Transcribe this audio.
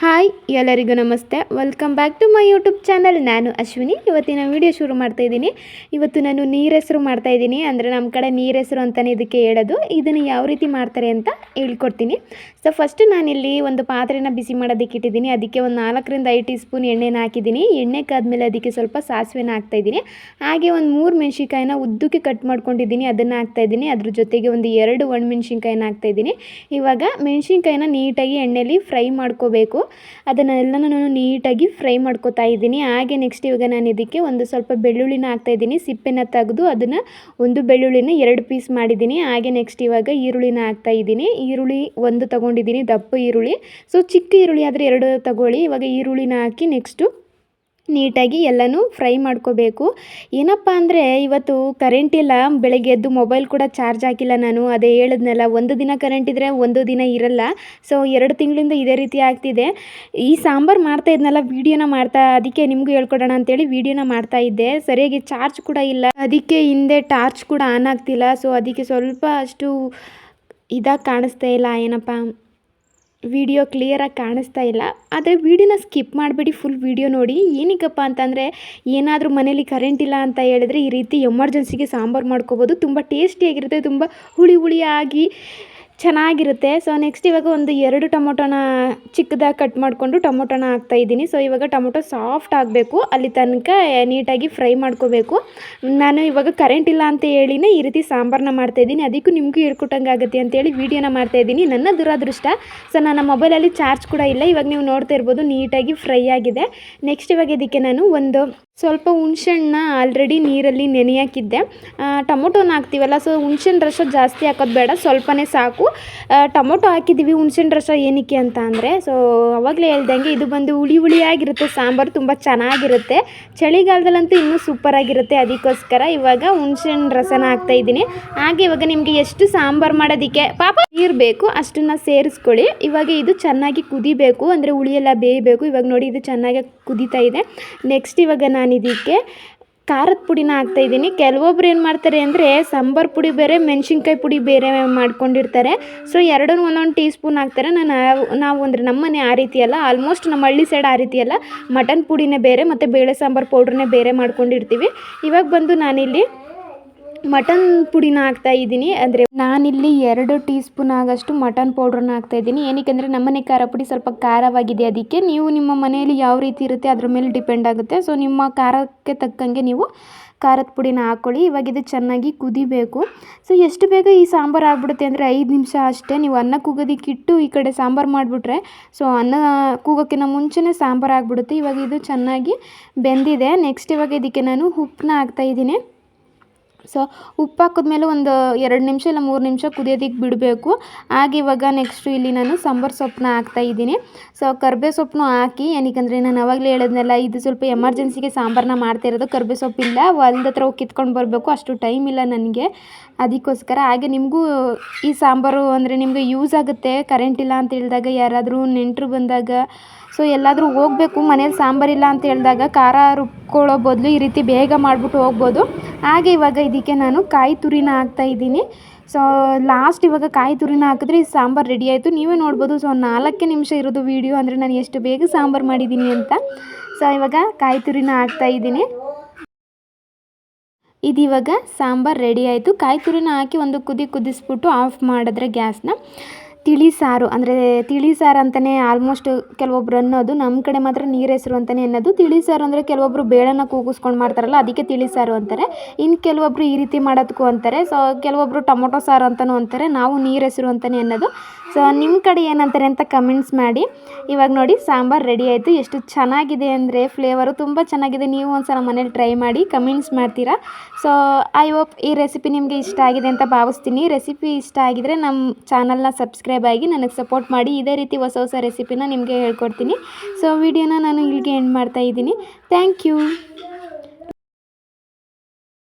Hi, ಎಲ್ಲರಿಗೂ ನಮಸ್ತೆ. Welcome back to my YouTube channel ನಾನು ಅಶ್ವಿನಿ. ಇವತ್ತಿನ ವಿಡಿಯೋ ಶುರು ಮಾಡ್ತಾ ಇದ್ದೀನಿ. ಇವತ್ತು ನಾನು ನೀರೆಸರು ಮಾಡ್ತಾ ಇದ್ದೀನಿ. ಅಂದರೆ ನಮ್ಮ ಕಡೆ ನೀರೆಸರು ಅಂತಲೇ ಇದಕ್ಕೆ ಹೇಳೋದು. ಇದನ್ನು ಯಾವ ರೀತಿ ಮಾಡ್ತಾರೆ ಅಂತ ಹೇಳ್ಕೊಡ್ತೀನಿ. ಸೊ ಫಸ್ಟ್ ನಾನಿಲ್ಲಿ ಒಂದು ಪಾತ್ರೆನ ಬಿಸಿ ಮಾಡೋದಕ್ಕೆ ಇಟ್ಟಿದ್ದೀನಿ. ಅದಕ್ಕೆ ಒಂದು ನಾಲ್ಕರಿಂದ ಐದು ಟೀ ಸ್ಪೂನ್ ಎಣ್ಣೆನ ಹಾಕಿದ್ದೀನಿ. ಎಣ್ಣೆ ಕಾದ್ಮೇಲೆ ಅದಕ್ಕೆ ಸ್ವಲ್ಪ ಸಾಸಿವೆನ ಹಾಕ್ತಾ ಇದ್ದೀನಿ. ಹಾಗೆ ಒಂದು ಮೂರು ಮೆಣಸಿನ್ಕಾಯಿನ ಉದ್ದಕ್ಕೆ ಕಟ್ ಮಾಡ್ಕೊಂಡಿದ್ದೀನಿ. ಅದನ್ನು ಹಾಕ್ತಾ ಇದ್ದೀನಿ. ಅದ್ರ ಜೊತೆಗೆ ಒಂದು ಎರಡು ಒಣಮೆಣ್ಸಿನ್ಕಾಯಿನ ಹಾಕ್ತಾ ಇದ್ದೀನಿ. ಇವಾಗ ಮೆಣಸಿನ್ಕಾಯಿನ ನೀಟಾಗಿ ಎಣ್ಣೆಯಲ್ಲಿ ಫ್ರೈ ಮಾಡ್ಕೋಬೇಕು. ಅದನ್ನೆಲ್ಲನೂ ನಾನು ನೀಟಾಗಿ ಫ್ರೈ ಮಾಡ್ಕೊತಾ ಇದ್ದೀನಿ. ಹಾಗೆ ನೆಕ್ಸ್ಟ್ ಇವಾಗ ನಾನು ಇದಕ್ಕೆ ಒಂದು ಸ್ವಲ್ಪ ಬೆಳ್ಳುಳ್ಳಿನ ಹಾಕ್ತಾ ಇದ್ದೀನಿ. ಸಿಪ್ಪೆನ ತೆಗೆದು ಅದನ್ನು ಒಂದು ಬೆಳ್ಳುಳ್ಳಿನ ಎರಡು ಪೀಸ್ ಮಾಡಿದ್ದೀನಿ. ಹಾಗೆ ನೆಕ್ಸ್ಟ್ ಇವಾಗ ಈರುಳ್ಳಿನ ಹಾಕ್ತಾ ಇದ್ದೀನಿ. ಈರುಳ್ಳಿ ಒಂದು ತಗೊಂಡಿದ್ದೀನಿ, ದಪ್ಪ ಈರುಳ್ಳಿ. ಸೊ ಚಿಕ್ಕ ಈರುಳ್ಳಿ ಆದರೆ ಎರಡು ತಗೊಳ್ಳಿ. ಇವಾಗ ಈರುಳ್ಳಿನ ಹಾಕಿ ನೆಕ್ಸ್ಟು ನೀಟಾಗಿ ಎಲ್ಲನೂ ಫ್ರೈ ಮಾಡ್ಕೋಬೇಕು. ಏನಪ್ಪ ಅಂದರೆ ಇವತ್ತು ಕರೆಂಟ್ ಇಲ್ಲ, ಬೆಳಗ್ಗೆ ಎದ್ದು ಮೊಬೈಲ್ ಕೂಡ ಚಾರ್ಜ್ ಹಾಕಿಲ್ಲ ನಾನು. ಅದೇ ಹೇಳಿದ್ನಲ್ಲ, ಒಂದು ದಿನ ಕರೆಂಟ್ ಇದ್ದರೆ ಒಂದು ದಿನ ಇರಲ್ಲ. ಸೊ ಎರಡು ತಿಂಗಳಿಂದ ಇದೇ ರೀತಿ ಆಗ್ತಿದೆ. ಈ ಸಾಂಬಾರು ಮಾಡ್ತಾ ಇದ್ನಲ್ಲ ವೀಡಿಯೋನ ಮಾಡ್ತಾ, ಅದಕ್ಕೆ ನಿಮಗೂ ಹೇಳ್ಕೊಡೋಣ ಅಂತೇಳಿ ವೀಡಿಯೋನ ಮಾಡ್ತಾ ಇದ್ದೆ. ಸರಿಯಾಗಿ ಚಾರ್ಜ್ ಕೂಡ ಇಲ್ಲ. ಅದಕ್ಕೆ ಹಿಂದೆ ಟಾರ್ಚ್ ಕೂಡ ಆನ್ ಆಗ್ತಿಲ್ಲ. ಸೊ ಅದಕ್ಕೆ ಸ್ವಲ್ಪ ಅಷ್ಟು ಇದಾಗಿ ಕಾಣಿಸ್ತಾ ಇಲ್ಲ, ಏನಪ್ಪ ವಿಡಿಯೋ ಕ್ಲಿಯರಾಗಿ ಕಾಣಿಸ್ತಾ ಇಲ್ಲ. ಆದರೆ ವಿಡಿಯೋನ ಸ್ಕಿಪ್ ಮಾಡಿಬಿಡಿ ಫುಲ್ ವಿಡಿಯೋ ನೋಡಿ. ಏನಕ್ಕಪ್ಪ ಅಂತಂದರೆ, ಏನಾದರೂ ಮನೇಲಿ ಕರೆಂಟ್ ಇಲ್ಲ ಅಂತ ಹೇಳಿದ್ರೆ ಈ ರೀತಿ ಎಮರ್ಜೆನ್ಸಿಗೆ ಸಾಂಬಾರು ಮಾಡ್ಕೋಬೋದು. ತುಂಬ ಟೇಸ್ಟಿಯಾಗಿರುತ್ತೆ ತುಂಬ ಹುಳಿ ಹುಳಿಯಾಗಿ ಚೆನ್ನಾಗಿರುತ್ತೆ. ಸೊ ನೆಕ್ಸ್ಟ್ ಇವಾಗ ಒಂದು ಎರಡು ಟೊಮೊಟೊನ ಚಿಕ್ಕದಾಗಿ ಕಟ್ ಮಾಡಿಕೊಂಡು ಟೊಮೊಟೊನ ಹಾಕ್ತಾ ಇದ್ದೀನಿ. ಸೊ ಇವಾಗ ಟೊಮೊಟೊ ಸಾಫ್ಟ್ ಆಗಬೇಕು. ಅಲ್ಲಿ ತನಕ ನೀಟಾಗಿ ಫ್ರೈ ಮಾಡ್ಕೋಬೇಕು. ನಾನು ಇವಾಗ ಕರೆಂಟ್ ಇಲ್ಲ ಅಂತ ಹೇಳಿನೇ ಈ ರೀತಿ ಸಾಂಬಾರನ್ನ ಮಾಡ್ತಾಯಿದ್ದೀನಿ ಅದಕ್ಕೂ ನಿಮಗೂ ಹೇಳ್ಕೊಟ್ಟಂಗೆ ಆಗುತ್ತೆ ಅಂತೇಳಿ ವೀಡಿಯೋನ ಮಾಡ್ತಾಯಿದ್ದೀನಿ ನನ್ನ ದುರಾದೃಷ್ಟ. ಸೊ ನನ್ನ ಮೊಬೈಲಲ್ಲಿ ಚಾರ್ಜ್ ಕೂಡ ಇಲ್ಲ. ಇವಾಗ ನೀವು ನೋಡ್ತಾ ಇರ್ಬೋದು, ನೀಟಾಗಿ ಫ್ರೈ ಆಗಿದೆ. ನೆಕ್ಸ್ಟ್ ಇವಾಗ ಇದಕ್ಕೆ ನಾನು ಒಂದು ಸ್ವಲ್ಪ ಹುಣ್ಸೆಹಣ್ಣ ಆಲ್ರೆಡಿ ನೀರಲ್ಲಿ ನೆನೆಯಾಕಿದ್ದೆ. ಟೊಮೊಟೊನ ಹಾಕ್ತೀವಲ್ಲ ಸೊ ಹುಣ್ಸೆಹಣ್ಣು ರಸ ಜಾಸ್ತಿ ಹಾಕೋದು ಬೇಡ, ಸ್ವಲ್ಪನೇ ಸಾಕು. ಟೊಮೊಟೊ ಹಾಕಿದ್ದೀವಿ, ಹುಣ್ಸೆಹಣ್ಣು ರಸ ಏನಕ್ಕೆ ಅಂತ ಅಂದರೆ ಸೊ ಅವಾಗಲೇ ಹೇಳ್ದಂಗೆ ಇದು ಬಂದು ಹುಳಿ ಹುಳಿಯಾಗಿರುತ್ತೆ, ಸಾಂಬಾರು ತುಂಬ ಚೆನ್ನಾಗಿರುತ್ತೆ. ಚಳಿಗಾಲದಲ್ಲಂತೂ ಇನ್ನೂ ಸೂಪರಾಗಿರುತ್ತೆ ಅದಕ್ಕೋಸ್ಕರ ಇವಾಗ ಹುಣ್ಸೆಹಣ್ಣು ರಸನ ಹಾಕ್ತಾ ಇದ್ದೀನಿ. ಹಾಗೆ ಇವಾಗ ನಿಮಗೆ ಎಷ್ಟು ಸಾಂಬಾರು ಮಾಡೋದಕ್ಕೆ, ಪಾಪ ನೀರು ಬೇಕು, ಅಷ್ಟನ್ನು ಸೇರಿಸ್ಕೊಳ್ಳಿ. ಇವಾಗ ಇದು ಚೆನ್ನಾಗಿ ಕುದಿಬೇಕು, ಅಂದರೆ ಹುಳಿಯೆಲ್ಲ ಬೇಯಬೇಕು. ಇವಾಗ ನೋಡಿ ಇದು ಚೆನ್ನಾಗಿ ಕುದೀತಾ ಇದೆ. ನೆಕ್ಸ್ಟ್ ಇವಾಗ ನಾನು ಇದಕ್ಕೆ ಖಾರದ ಪುಡಿನ ಹಾಕ್ತಾಯಿದ್ದೀನಿ ಕೆಲವೊಬ್ರು ಏನು ಮಾಡ್ತಾರೆ ಅಂದರೆ ಸಾಂಬಾರು ಪುಡಿ ಬೇರೆ, ಮೆಣಸಿನ್ಕಾಯಿ ಪುಡಿ ಬೇರೆ ಮಾಡ್ಕೊಂಡಿರ್ತಾರೆ. ಸೊ ಎರಡನ್ನೂ ಒಂದೊಂದು ಟೀ ಸ್ಪೂನ್ ಹಾಕ್ತಾರೆ. ನಾನು ನಾವು ಅಂದರೆ ನಮ್ಮನೆ ಆ ರೀತಿ ಅಲ್ಲ. ಆಲ್ಮೋಸ್ಟ್ ನಮ್ಮ ಹಳ್ಳಿ ಸೈಡ್ ಆ ರೀತಿ ಅಲ್ಲ. ಮಟನ್ ಪುಡಿನೇ ಬೇರೆ, ಮತ್ತು ಬೇಳೆ ಸಾಂಬಾರು ಪೌಡ್ರನ್ನೇ ಬೇರೆ ಮಾಡ್ಕೊಂಡಿರ್ತೀವಿ. ಇವಾಗ ಬಂದು ನಾನಿಲ್ಲಿ ಮಟನ್ ಪುಡಿನ ಹಾಕ್ತಾ ಇದ್ದೀನಿ. ಅಂದರೆ ನಾನಿಲ್ಲಿ ಎರಡು ಟೀ ಸ್ಪೂನ್ ಆಗಷ್ಟು ಮಟನ್ ಪೌಡ್ರನ್ನ ಹಾಕ್ತಾ ಇದ್ದೀನಿ. ಏನಕ್ಕೆ ಅಂದರೆ ನಮ್ಮನೆ ಖಾರ ಪುಡಿ ಸ್ವಲ್ಪ ಖಾರವಾಗಿದೆ ಅದಕ್ಕೆ. ನೀವು ನಿಮ್ಮ ಮನೆಯಲ್ಲಿ ಯಾವ ರೀತಿ ಇರುತ್ತೆ ಅದ್ರ ಮೇಲೆ ಡಿಪೆಂಡ್ ಆಗುತ್ತೆ. ಸೊ, ನಿಮ್ಮ ಖಾರಕ್ಕೆ ತಕ್ಕಂಗೆ ನೀವು ಖಾರದ ಪುಡಿನ ಹಾಕ್ಕೊಳ್ಳಿ ಇವಾಗ ಇದು ಚೆನ್ನಾಗಿ ಕುದಿಬೇಕು. ಸೊ, ಎಷ್ಟು ಬೇಗ ಈ ಸಾಂಬಾರು ಆಗ್ಬಿಡುತ್ತೆ ಅಂದರೆ ಐದು ನಿಮಿಷ ಅಷ್ಟೇ. ನೀವು ಅನ್ನ ಕೂಗೋದಿಕ್ಕಿಟ್ಟು ಈ ಕಡೆ ಸಾಂಬಾರು ಮಾಡಿಬಿಟ್ರೆ, ಸೊ, ಅನ್ನ ಕೂಗೋಕ್ಕಿಂತ ಮುಂಚೆನೇ ಸಾಂಬಾರು ಆಗಿಬಿಡುತ್ತೆ. ಇವಾಗ ಇದು ಚೆನ್ನಾಗಿ ಬೆಂದಿದೆ. ನೆಕ್ಸ್ಟ್ ಇವಾಗ ಇದಕ್ಕೆ ನಾನು ಉಪ್ಪನ್ನ ಹಾಕ್ತಾಯಿದ್ದೀನಿ ಸೊ ಉಪ್ಪು ಹಾಕಿದ್ಮೇಲೆ ಒಂದು ಎರಡು ನಿಮಿಷ ಇಲ್ಲ ಮೂರು ನಿಮಿಷ ಕುದಿಯೋದಕ್ಕೆ ಬಿಡಬೇಕು. ಹಾಗೆ ಇವಾಗ ನೆಕ್ಸ್ಟು ಇಲ್ಲಿ ನಾನು ಸಾಂಬಾರು ಸೊಪ್ಪನ್ನ ಹಾಕ್ತಾಯಿದ್ದೀನಿ ಸೊ ಕರ್ಬೇ ಸೊಪ್ಪನ್ನು ಹಾಕಿ, ಏನಕ್ಕಂದರೆ ನಾನು ಅವಾಗಲೇ ಹೇಳಿದ್ನಲ್ಲ, ಇದು ಸ್ವಲ್ಪ ಎಮರ್ಜೆನ್ಸಿಗೆ ಸಾಂಬಾರನ್ನ ಮಾಡ್ತಾ ಇರೋದು, ಕರ್ಬೇ ಸೊಪ್ಪಿಲ್ಲ ಹೊಲ್ದ ಹತ್ರ ಹೋಗಿ ಕಿತ್ಕೊಂಡು ಬರಬೇಕು, ಅಷ್ಟು ಟೈಮ್ ಇಲ್ಲ ನನಗೆ. ಅದಕ್ಕೋಸ್ಕರ ಹಾಗೆ ನಿಮಗೂ ಈ ಸಾಂಬಾರು ಅಂದರೆ ನಿಮಗೆ ಯೂಸ್ ಆಗುತ್ತೆ ಕರೆಂಟ್ ಇಲ್ಲ ಅಂತ ಹೇಳಿದಾಗ ಯಾರಾದರೂ ನೆಂಟರು ಬಂದಾಗ. ಸೊ ಎಲ್ಲಾದರೂ ಹೋಗಬೇಕು, ಮನೇಲಿ ಸಾಂಬಾರಿಲ್ಲ ಅಂತ ಹೇಳಿದಾಗ, ಖಾರ ರುಬ್ಕೊಳ್ಳೋ ಬದಲು ಈ ರೀತಿ ಬೇಗ ಮಾಡಿಬಿಟ್ಟು ಹೋಗ್ಬೋದು. ಹಾಗೆ ಇವಾಗ ಇದಕ್ಕೆ ನಾನು ಕಾಯಿ ತುರಿನ ಹಾಕ್ತಾಯಿದ್ದೀನಿ ಸೊ ಲಾಸ್ಟ್ ಇವಾಗ ಕಾಯಿ ತುರಿನ ಹಾಕಿದ್ರೆ ಈ ಸಾಂಬಾರು ರೆಡಿ ಆಯಿತು. ನೀವೇ ನೋಡ್ಬೋದು ಸೊ ನಾಲ್ಕೇ ನಿಮಿಷ ಇರೋದು ವೀಡಿಯೋ ಅಂದರೆ ನಾನು ಎಷ್ಟು ಬೇಗ ಸಾಂಬಾರು ಮಾಡಿದ್ದೀನಿ ಅಂತ. ಸೊ ಇವಾಗ ಕಾಯಿ ತುರಿನ ಹಾಕ್ತಾಯಿದ್ದೀನಿ ಇದಿವಾಗ ಸಾಂಬಾರು ರೆಡಿ ಆಯಿತು. ಕಾಯಿ ತುರಿನ ಹಾಕಿ ಒಂದು ಕುದಿ ಕುದಿಸ್ಬಿಟ್ಟು ಆಫ್ ಮಾಡಿದ್ರೆ ಗ್ಯಾಸ್ನ. ತಿಳಿ ಸಾರು ಅಂದರೆ ತಿಳಿ ಸಾರು ಅಂತಲೇ ಆಲ್ಮೋಸ್ಟ್ ಕೆಲವೊಬ್ರು ಅನ್ನೋದು ನಮ್ಮ ಕಡೆ ಮಾತ್ರ ನೀರು ಹೆಸರು ಅಂತಲೇ ಅನ್ನೋದು. ತಿಳಿ ಸಾರು ಅಂದರೆ ಕೆಲವೊಬ್ರು ಬೇಳೆನ ಕೂಗಿಸ್ಕೊಂಡು ಮಾಡ್ತಾರಲ್ಲ, ಅದಕ್ಕೆ ತಿಳಿ ಸಾರು ಅಂತಾರೆ. ಇನ್ನು ಕೆಲವೊಬ್ರು ಈ ರೀತಿ ಮಾಡೋದಕ್ಕೂ ಅಂತಾರೆ. ಸೊ ಕೆಲವೊಬ್ಬರು ಟೊಮೊಟೊ ಸಾರು ಅಂತಲೂ ಅಂತಾರೆ. ನಾವು ನೀರು ಹೆಸರು ಅಂತಲೇ ಅನ್ನೋದು. ಸೊ ನಿಮ್ಮ ಕಡೆ ಏನಂತಾರೆ ಅಂತ ಕಮೆಂಟ್ಸ್ ಮಾಡಿ. ಇವಾಗ ನೋಡಿ, ಸಾಂಬಾರು ರೆಡಿ ಆಯಿತು. ಎಷ್ಟು ಚೆನ್ನಾಗಿದೆ ಅಂದರೆ ಫ್ಲೇವರು ತುಂಬ ಚೆನ್ನಾಗಿದೆ. ನೀವು ಒಂದು ಸಲ ಮನೇಲಿ ಟ್ರೈ ಮಾಡಿ ಕಮೆಂಟ್ಸ್ ಮಾಡ್ತೀರಾ? ಸೊ ಐ ಹೋಪ್ ಈ ರೆಸಿಪಿ ನಿಮಗೆ ಇಷ್ಟ ಆಗಿದೆ ಅಂತ ಭಾವಿಸ್ತೀನಿ. ರೆಸಿಪಿ ಇಷ್ಟ ಆಗಿದರೆ ನಮ್ಮ ಚಾನಲ್ನ ಸಬ್ಸ್ಕ್ರೈಬ್ ಆಗಿ ನನಗೆ ಸಪೋರ್ಟ್ ಮಾಡಿ. ಇದೇ ರೀತಿ ಹೊಸ ಹೊಸ ರೆಸಿಪಿನ ನಿಮಗೆ ಹೇಳ್ಕೊಡ್ತೀನಿ. ಸೊ ವಿಡಿಯೋನ ನಾನು ಇಲ್ಲಿಗೆ ಎಂಡ್ ಮಾಡ್ತಾ ಇದ್ದೀನಿ. Thank you